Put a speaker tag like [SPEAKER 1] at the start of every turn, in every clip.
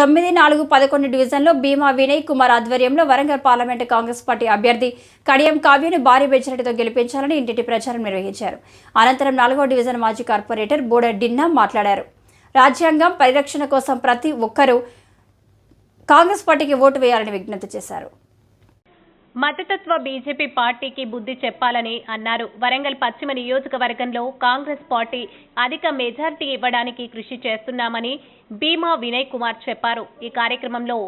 [SPEAKER 1] తొమ్మిది నాలుగు పదకొండు డివిజన్లో భీమా వినయ్ కుమార్ ఆధ్వర్యంలో వరంగల్ పార్లమెంటు కాంగ్రెస్ పార్టీ అభ్యర్థి కడియం కావ్యను భారీ మెజారిటీతో గెలిపించాలని ఇంటింటి ప్రచారం నిర్వహించారు. అనంతరం నాలుగో డివిజన్ మాజీ కార్పొరేటర్ బోడ డిన్నా మాట్లాడారు. రాజ్యాంగం పరిరక్షణ కోసం ప్రతి ఒక్కరూ కాంగ్రెస్ పార్టీకి ఓటు వేయాలని విజ్ఞప్తి చేశారు.
[SPEAKER 2] మతతత్వ బీజేపీ పార్టీకి బుద్ధి చెప్పాలని అన్నారు. వరంగల్ పశ్చిమ నియోజకవర్గంలో కాంగ్రెస్ పార్టీ అధిక మెజార్టీ ఇవ్వడానికి కృషి చేస్తున్నామని భీమా వినయ్ కుమార్ చెప్పారు. ఈ కార్యక్రమంలో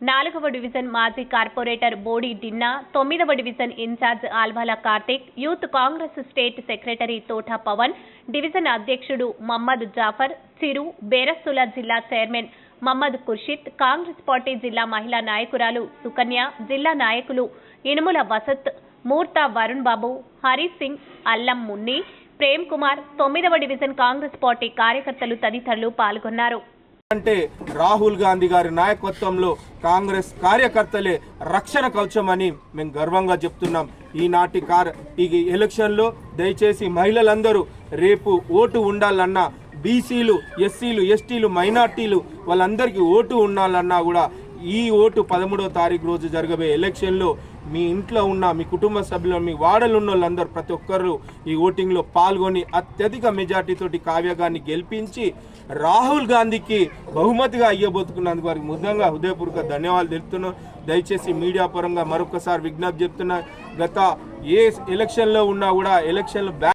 [SPEAKER 2] నాలుగవ డివిజన్ మాజీ కార్పొరేటర్ బోడి డిన్నా తొమ్మిదవ division in-charge Alwal Karthik youth Congress state secretary Thota Pawan division అధ్యక్షుడు మహమ్మద్ జాఫర్ చిరు బేరస్సుల జిల్లా chairman Mohammed Khurshid Congress party జిల్లా మహిళా నాయకురాలు సుకన్య జిల్లా నాయకులు ఇనుముల వసత్ మూర్తా వరుణ్ బాబు హరి సింగ్ అల్లం మున్ని ప్రేమ్ కుమార్ తొమ్మిదవ డివిజన్ కాంగ్రెస్ పార్టీ కార్యకర్తలు తదితరులు పాల్గొన్నారు.
[SPEAKER 3] అంటే రాహుల్ గాంధీ గారి నాయకత్వంలో కాంగ్రెస్ కార్యకర్తలే రక్షణ కవచమని మేము గర్వంగా చెప్తున్నాం. ఈనాటి కార్ ఈ ఎలక్షన్లో దయచేసి మహిళలందరూ రేపు ఓటు ఉండాలన్నా బీసీలు ఎస్సీలు ఎస్టీలు మైనార్టీలు వాళ్ళందరికీ ఓటు ఉండాలన్నా కూడా ఈ ఓటు పదమూడవ తారీఖు రోజు జరగబోయే ఎలక్షన్లో మీ ఇంట్లో ఉన్న మీ కుటుంబ సభ్యులు మీ వాడలు ఉన్న వాళ్ళందరూ ప్రతి ఒక్కరు ఈ ఓటింగ్లో పాల్గొని అత్యధిక మెజార్టీతోటి కావ్యగాన్ని గెలిపించి రాహుల్ గాంధీకి బహుమతిగా అయ్యబోతుకున్నందుకు వారికి ముద్దంగా హృదయపూర్వక ధన్యవాదాలు తెలుపుతున్నాం. దయచేసి మీడియా పరంగా మరొకసారి విజ్ఞప్తి చెప్తున్నా. గత ఏ ఎలక్షన్లో ఉన్నా కూడా ఎలక్షన్లు బ్యాక్